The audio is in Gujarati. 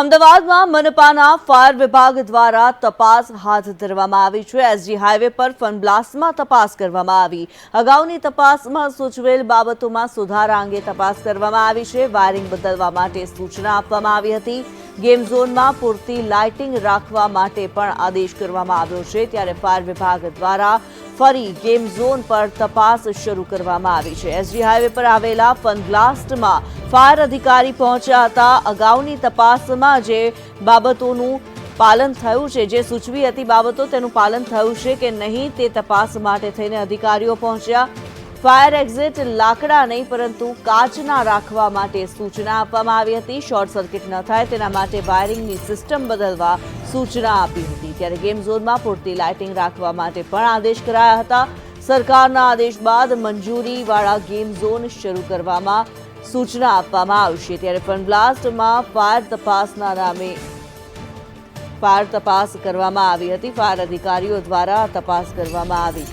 અમદાવાદમાં મનપાના ફાયર વિભાગ દ્વારા તપાસ હાથ ધરવામાં આવી છે. એસજી હાઈવે પર ફનબ્લાસ્ટમાં તપાસ કરવામાં આવી. અગાઉની તપાસમાં સૂચવેલ બાબતોમાં સુધારા અંગે તપાસ કરવામાં આવી છે. વાયરિંગ બદલવા માટે સૂચના આપવામાં આવી હતી. ગેમ ઝોનમાં પૂરતી લાઇટિંગ રાખવા માટે પણ આદેશ કરવામાં આવ્યો છે. ત્યારે ફાયર વિભાગ દ્વારા ફરી ગેમ ઝોન પર તપાસ શરૂ કરવામાં આવી છે. એસજી હાઈવે પર આવેલા ફન બ્લાસ્ટમાં ફાયર અધિકારી પહોંચ્યા હતા. અગાઉની તપાસમાં જે બાબતોનું પાલન થયું છે, જે સૂચવી હતી બાબતો તેનું પાલન થયું છે કે નહીં તે તપાસ માટે થઈને અધિકારીઓ પહોંચ્યા. ફાયર એક્ઝિટ લાકડા નહીં, પરંતુ કાચના રાખવા માટે સૂચના આપવામાં આવી હતી. શોર્ટ સર્કિટ ન થાય તેના માટે વાયરિંગની સિસ્ટમ બદલવા સૂચના આપી હતી. ત્યારે ગેમ ઝોનમાં પૂરતી લાઇટિંગ રાખવા માટે પણ આદેશ કરાયા હતા. સરકારના આદેશ બાદ મંજૂરીવાળા ગેમ ઝોન શરૂ કરવામાં સૂચના આપવામાં આવશે. ત્યારે પણ બ્લાસ્ટમાં ફાયર તપાસના નામે ફાયર તપાસ કરવામાં આવી હતી. ફાયર અધિકારીઓ દ્વારા તપાસ કરવામાં આવી.